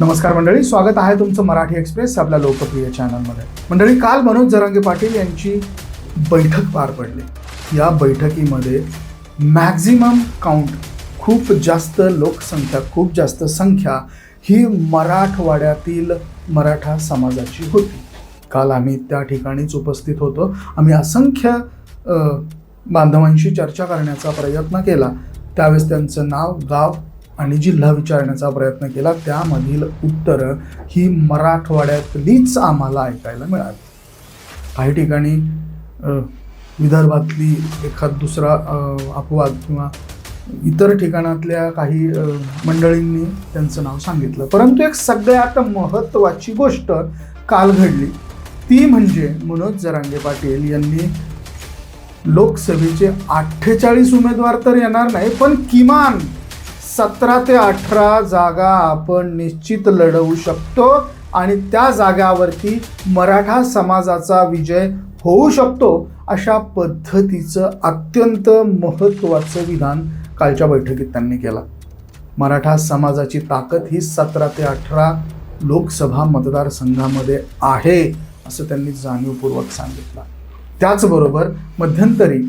नमस्कार मंडळी स्वागत आहे तुमचं मराठी एक्सप्रेस आपल्या लोकप्रिय चॅनलमध्ये. मंडळी काल मनोज जरांगे पाटील यांची बैठक पार पडली. या बैठकीमध्ये मॅक्झिमम काउंट खूप जास्त लोकसंख्या खूप जास्त संख्या ही मराठवाड्यातील मराठा समाजाची होती. काल आम्ही त्या ठिकाणीच उपस्थित होतो. आम्ही असंख्य बांधवांशी चर्चा करण्याचा प्रयत्न केला. त्यावेळेस त्यांचं नाव गाव आणि जिल्हा विचारण्याचा प्रयत्न केला त्यामधील उत्तरं ही मराठवाड्यातलीच आम्हाला ऐकायला मिळाली. काही ठिकाणी विदर्भातली एखाद दुसरा अपवाद किंवा इतर ठिकाणातल्या काही मंडळींनी त्यांचं नाव सांगितलं. परंतु एक सगळ्यात महत्त्वाची गोष्ट काल घडली. ती म्हणजे मनोज जरांगे पाटील यांनी लोकसभेचे अठ्ठेचाळीस उमेदवार तर येणार नाही पण किमान सतरा ते अठरा जागा आपण निश्चित लढवू शकतो आणि त्या जागावरती मराठा समाजाचा विजय होऊ शकतो अशा पद्धतीचं अत्यंत महत्त्वाचं विधान कालच्या बैठकीत त्यांनी केलं. मराठा समाजाची ताकद ही सतरा ते अठरा लोकसभा मतदारसंघामध्ये आहे असं त्यांनी जाणीवपूर्वक सांगितलं. त्याचबरोबर मध्यंतरी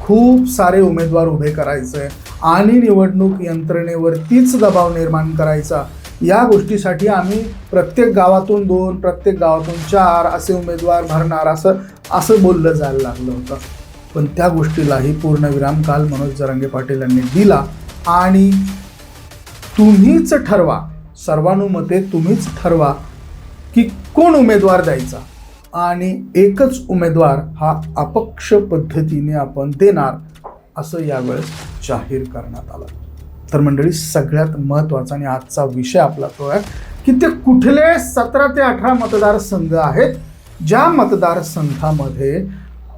खूप सारे उमेदवार उभे करायचे आणि निवडणूक यंत्रणेवरतीच दबाव निर्माण करायचा. या गोष्टीसाठी आम्ही प्रत्येक गावातून दोन प्रत्येक गावातून चार असे उमेदवार भरणार असं असं बोललं जायला लागलं होतं. पण त्या गोष्टीलाही पूर्णविराम काल मनोज जरांगे पाटील यांनी दिला आणि तुम्हीच ठरवा. सर्वानुमते तुम्हीच ठरवा की कोण उमेदवार द्यायचा. आणि एकच उमेदवार हा अपक्ष पद्धतीने आपण देणार. असं यावेळेस जाहीर करण्यात आलं. तर मंडळी सगळ्यात महत्त्वाचा आणि आजचा विषय आपला तो आहे की ते कुठले सतरा ते अठरा मतदारसंघ आहेत ज्या मतदारसंघामध्ये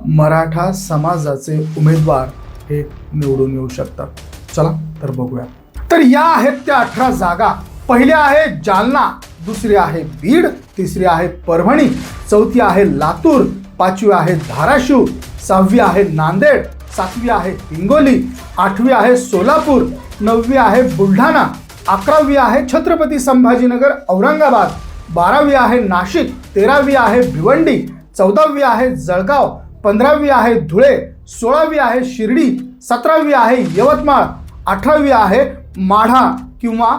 मराठा समाजाचे उमेदवार हे निवडून येऊ शकतात. चला तर बघूया. तर या आहेत त्या अठरा जागा. पहिल्या आहे जालना दुसरी आहे बीड तिसरी आहे परभणी चौथी आहे लातूर पाचवी आहे धाराशिव सहावी आहे नांदेड सातवी आहे हिंगोली आठवी आहे सोलापूर नववी आहे बुलढाणा अकरावी आहे छत्रपती संभाजीनगर औरंगाबाद बारावी आहे नाशिक तेरावी आहे भिवंडी चौदावी आहे जळगाव पंधरावी आहे धुळे सोळावी आहे शिर्डी सतरावी आहे यवतमाळ अठरावी आहे माढा किंवा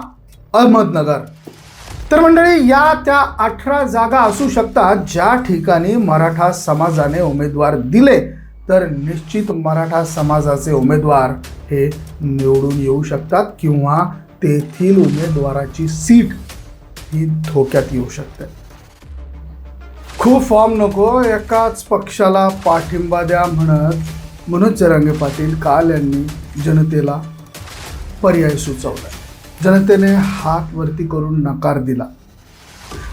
अहमदनगर. तर मंडळी या त्या अठरा जागा असू शकतात ज्या ठिकाणी मराठा समाजाने उमेदवार दिले. तर निश्चित मराठा समाजाचे उमेदवार हे निवडून येऊ शकतात किंवा तेथील उमेदवाराची सीट ही धोक्यात येऊ शकते. खूप फॉर्म नको एकाच पक्षाला पाठिंबा द्या म्हणत मनोज जरांगे पाटील काल यांनी जनतेला पर्याय सुचवला. जनतेने हात वरती करून नकार दिला.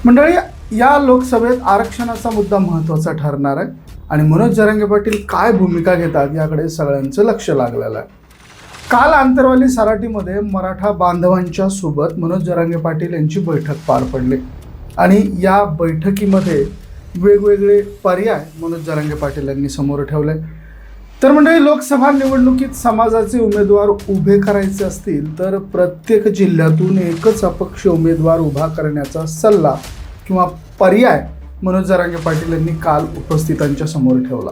मंडळी या लोकसभेत आरक्षणाचा मुद्दा महत्त्वाचा ठरणार आहे. आणि मनोज जरांगे पाटील काय भूमिका घेतात याकडे सगळ्यांचं लक्ष लागलेलं आहे. काल आंतरवाली सराटीमध्ये मराठा बांधवांच्या सोबत मनोज जरांगे पाटील यांची बैठक पार पडली. आणि या बैठकीमध्ये वेगवेगळे पर्याय मनोज जरांगे पाटील यांनी समोर ठेवले. तर म्हणजे लोकसभा निवडणुकीत समाजाचे उमेदवार उभे करायचे असतील तर प्रत्येक जिल्ह्यातून एकच अपक्ष उमेदवार उभा करण्याचा सल्ला किंवा पर्याय मनोज जरांगे पाटील यांनी काल उपस्थितांच्या समोर ठेवला.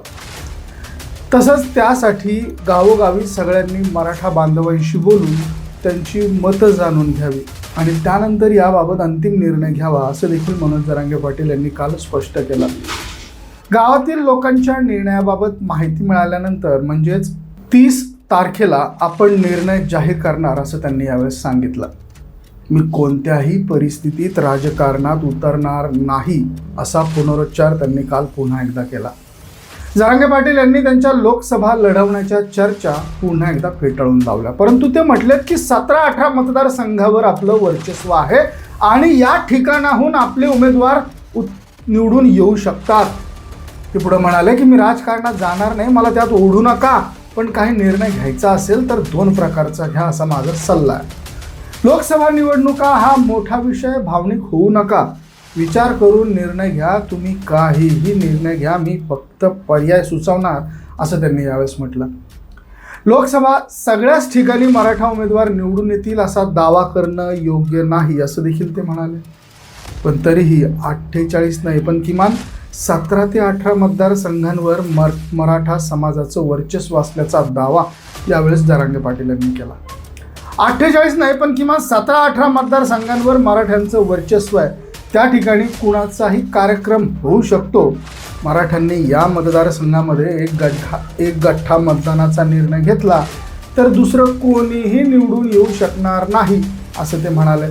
तसंच त्यासाठी गावोगावी सगळ्यांनी मराठा बांधवांशी बोलून त्यांची मतं जाणून घ्यावी आणि त्यानंतर याबाबत अंतिम निर्णय घ्यावा असं देखील मनोज जरांगे पाटील यांनी काल स्पष्ट केलं. गावातील लोकांच्या निर्णयाबाबत माहिती मिळाल्यानंतर म्हणजेच तीस तारखेला आपण निर्णय जाहीर करणार असं त्यांनी यावेळेस सांगितलं. मी कोणत्याही परिस्थितीत राजकारणात उतरणार नाही असा पुनरुच्चार त्यांनी काल पुन्हा एकदा केला. जरांगे पाटील यांनी त्यांच्या लोकसभा लढवण्याच्या चर्चा पुन्हा एकदा फेटाळून लावल्या. परंतु ते म्हटलेत की सतरा अठरा मतदारसंघावर आपलं वर्चस्व आहे आणि या ठिकाणाहून आपले उमेदवार निवडून येऊ शकतात. ते पुढे म्हणाले की मी राजकारणात जाणार नाही मला त्यात ओढू नका पण काही निर्णय घ्यायचा असेल तर दोन प्रकारचा घ्या असा माझा सल्ला आहे. लोकसभा निवडणुका हा मोठा विषय भावनिक होऊ नका. विचार करून निर्णय घ्या तुम्ही. काहीही निर्णय घ्या मी फक्त पर्याय सुचवणार असं त्यांनी यावेळेस म्हटलं. लोकसभा सगळ्याच ठिकाणी मराठा उमेदवार निवडून येतील असा दावा करणं योग्य नाही असं देखील ते म्हणाले. पण तरीही अठ्ठेचाळीस नाही पण किमान सतरा ते अठरा मतदारसंघांवर मर मराठा समाजाचं वर्चस्व असल्याचा दावा यावेळेस जरांगे पाटील यांनी केला. अठ्ठेचाळीस नाही पण किमान सतरा अठरा मतदारसंघांवर मराठ्यांचं वर्चस्व आहे. त्या ठिकाणी कुणाचाही कार्यक्रम होऊ शकतो. मराठ्यांनी या मतदारसंघामध्ये एक गठ्ठा एक गठ्ठा मतदानाचा निर्णय घेतला तर दुसरं कोणीही निवडून येऊ शकणार नाही असं ते म्हणाले.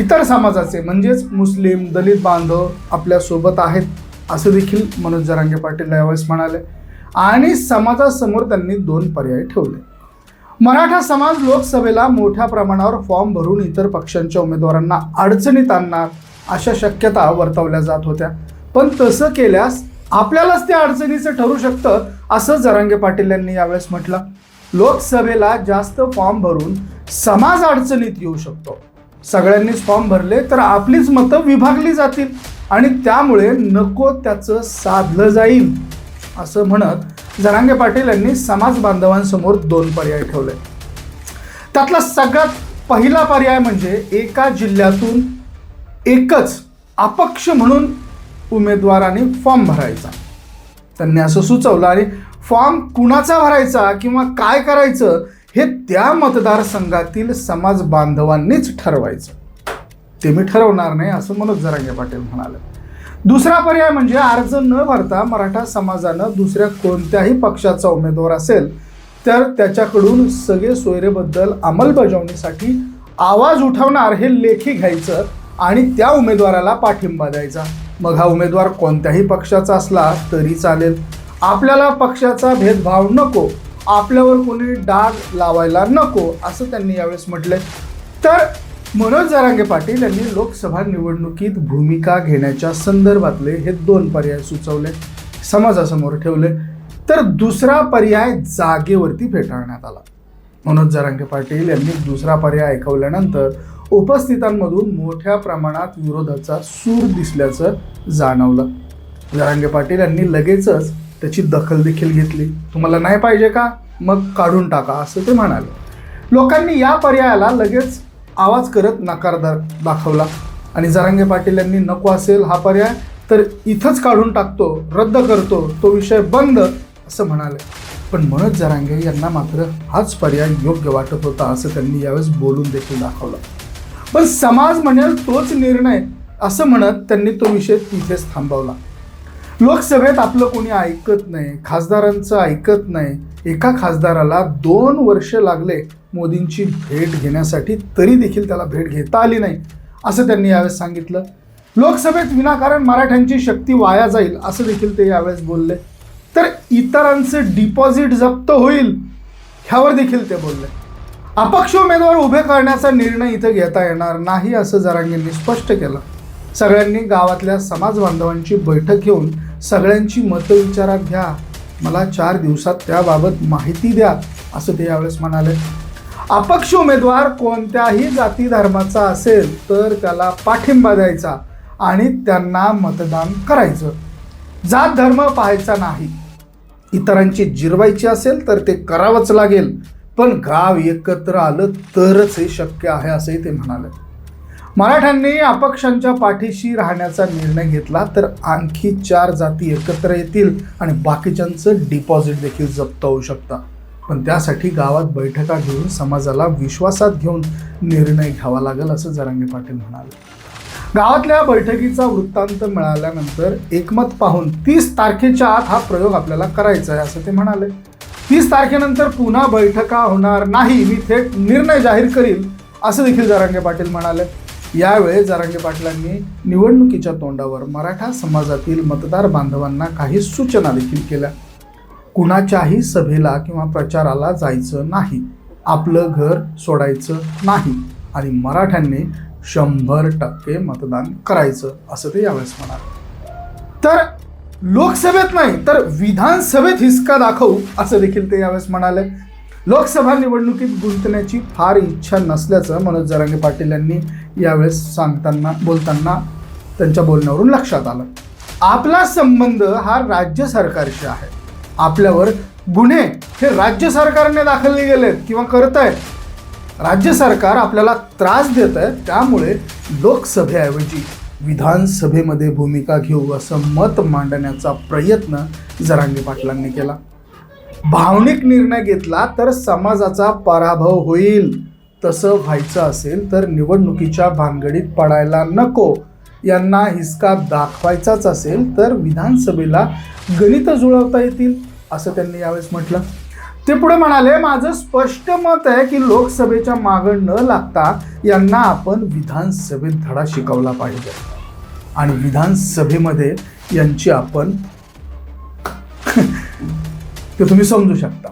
इतर समाजाचे म्हणजेच मुस्लिम दलित बांधव आपल्यासोबत आहेत असं देखील मनोज जरांगे पाटील यावेळेस म्हणाले. आणि समाजासमोर त्यांनी दोन पर्याय ठेवले. मराठा समाज लोकसभेला मोठ्या प्रमाणावर फॉर्म भरून इतर पक्षांच्या उमेदवारांना अडचणीत आणणार अशा शक्यता वर्तवल्या जात होत्या. पण तसं केल्यास आपल्यालाच ते अडचणीचं ठरू शकतं असं जरांगे पाटील यांनी यावेळेस म्हटलं. लोकसभेला जास्त फॉर्म भरून समाज अडचणीत येऊ शकतो. सगळ्यांनीच फॉर्म भरले तर आपलीच मतं विभागली जातील आणि त्यामुळे नको त्याचं साधलं जाईल असं म्हणत जरांगे पाटील यांनी समाज बांधवांसमोर दोन पर्याय ठेवले. त्यातला सगळ्यात पहिला पर्याय म्हणजे एका जिल्ह्यातून एकच अपक्ष म्हणून उमेदवाराने फॉर्म भरायचा. त्यांनी असं सुचवलं आणि फॉर्म कुणाचा भरायचा किंवा काय करायचं हे त्या मतदारसंघातील समाज बांधवांनीच ठरवायचं. ते मी ठरवणार नाही असं मनोज जरांगे पाटील म्हणाले. दुसरा पर्याय म्हणजे अर्ज न भरता मराठा समाजानं दुसऱ्या कोणत्याही पक्षाचा उमेदवार असेल तर त्याच्याकडून सगळे सोयरेबद्दल अंमलबजावणीसाठी आवाज उठवणार हे लेखी घ्यायचं आणि त्या उमेदवाराला पाठिंबा द्यायचा. मग हा उमेदवार कोणत्याही पक्षाचा असला तरी चालेल. आपल्याला पक्षाचा भेदभाव नको आपल्यावर कोणी डाग लावायला नको असं त्यांनी यावेळेस म्हटलंय. तर मनोज जारांगे पाटील यांनी लोकसभा निवडणुकीत भूमिका घेण्याच्या संदर्भातले हे दोन पर्याय सुचवले समाजासमोर ठेवले. तर दुसरा पर्याय जागेवरती फेटाळण्यात आला. मनोज जारांगे पाटील यांनी दुसरा पर्याय ऐकवल्यानंतर उपस्थितांमधून मोठ्या प्रमाणात विरोधाचा सूर दिसल्याचं जाणवलं. जारांगे पाटील यांनी लगेचच त्याची दखल देखील घेतली. तुम्हाला नाही पाहिजे का? मग काढून टाका असं ते म्हणाले. लोकांनी या पर्यायाला लगेच आवाज करत नकार दाखवला. आणि जरांगे पाटील यांनी नको असेल हा पर्याय तर इथंच काढून टाकतो रद्द करतो तो विषय बंद असं म्हणाले. पण मनोज जरांगे यांना मात्र हाच पर्याय योग्य वाटत होता असं त्यांनी यावेळेस बोलून देखील दाखवलं. पण समाज म्हणेल तोच निर्णय असं म्हणत त्यांनी तो विषय तिथेच थांबवला. लोकसभेत आपलं कोणी ऐकत नाही खासदारांचं ऐकत नाही एका खासदाराला दोन वर्ष लागले मोदींची भेट घेण्यासाठी तरी देखील त्याला भेट घेता आली नाही असं त्यांनी यावेळेस सांगितलं. लोकसभेत विनाकारण मराठ्यांची शक्ती वाया जाईल असं देखील ते यावेळेस बोलले. तर इतरांचं डिपॉझिट जप्त होईल ह्यावर देखील ते बोलले. अपक्ष उमेदवार उभे करण्याचा निर्णय इथं घेता येणार नाही असं जरांगेंनी स्पष्ट केलं. सगळ्यांनी गावातल्या समाज बांधवांची बैठक घेऊन सगळ्यांची मतं विचारात घ्या. मला चार दिवसात त्याबाबत माहिती द्या असं ते यावेळेस म्हणाले. अपक्ष उमेदवार कोणत्याही जाती धर्माचा असेल तर त्याला पाठिंबा द्यायचा आणि त्यांना मतदान करायचं. जात धर्म पाहायचा नाही. इतरांची जिरवायची असेल तर ते करावंच लागेल. पण गाव एकत्र आलं तरच हे शक्य आहे असंही ते म्हणाले. मराठ्यांनी अपक्षांच्या पाठीशी राहण्याचा निर्णय घेतला तर आणखी चार जाती एकत्र येतील आणि बाकीच्यांचं डिपॉझिट देखील जप्त होऊ शकतं. पण त्यासाठी गावात बैठका घेऊन समाजाला विश्वासात घेऊन निर्णय घ्यावा लागेल असं जरांगे पाटील म्हणाले. गावातल्या बैठकीचा वृत्तांत मिळाल्यानंतर एकमत पाहून तीस तारखेच्या आत हा प्रयोग आपल्याला करायचा आहे असं ते म्हणाले. तीस तारखेनंतर पुन्हा बैठका होणार नाही मी थेट निर्णय जाहीर करील असं देखील जरांगे पाटील म्हणाले. यावेळी जरांगे पाटलांनी निवडणुकीच्या तोंडावर मराठा समाजातील मतदार बांधवांना काही सूचना देखील केल्या. कुणाच्याही सभेला किंवा प्रचाराला जायचं नाही. आपलं घर सोडायचं नाही. आणि मराठ्यांनी शंभर टक्के मतदान करायचं असं ते यावेळेस म्हणाले. तर लोकसभेत नाही तर विधानसभेत हिसका दाखवू असं देखील ते यावेळेस म्हणाले. लोकसभा निवडणुकीत गुंतण्याची फार इच्छा नसल्याचं मनोज जरांगे पाटील यांनी यावेळेस सांगताना बोलताना त्यांच्या बोलण्यावरून लक्षात आलं. आपला संबंध हा राज्य सरकारशी आहे. आपल्यावर गुन्हे हे राज्य सरकारने दाखलले गेलेत किंवा करत आहेत राज्य सरकार आपल्याला त्रास देत आहे त्यामुळे लोकसभेऐवजी विधानसभेमध्ये भूमिका घेऊ असं मत मांडण्याचा प्रयत्न जरांगे पाटलांनी केला. भावनिक निर्णय घेतला तर समाजाचा पराभव होईल. तसं व्हायचं असेल तर निवडणुकीच्या भानगडीत पडायला नको. यांना हिसका दाखवायचाच असेल तर विधानसभेला गणित जुळवता येतील असं त्यांनी यावेळेस म्हटलं. ते पुढे म्हणाले माझं स्पष्ट मत आहे की लोकसभेच्या मागं न लागता यांना आपण विधानसभेत धडा शिकवला पाहिजे. आणि विधानसभेमध्ये यांची आपण ते तुम्ही समजू शकता.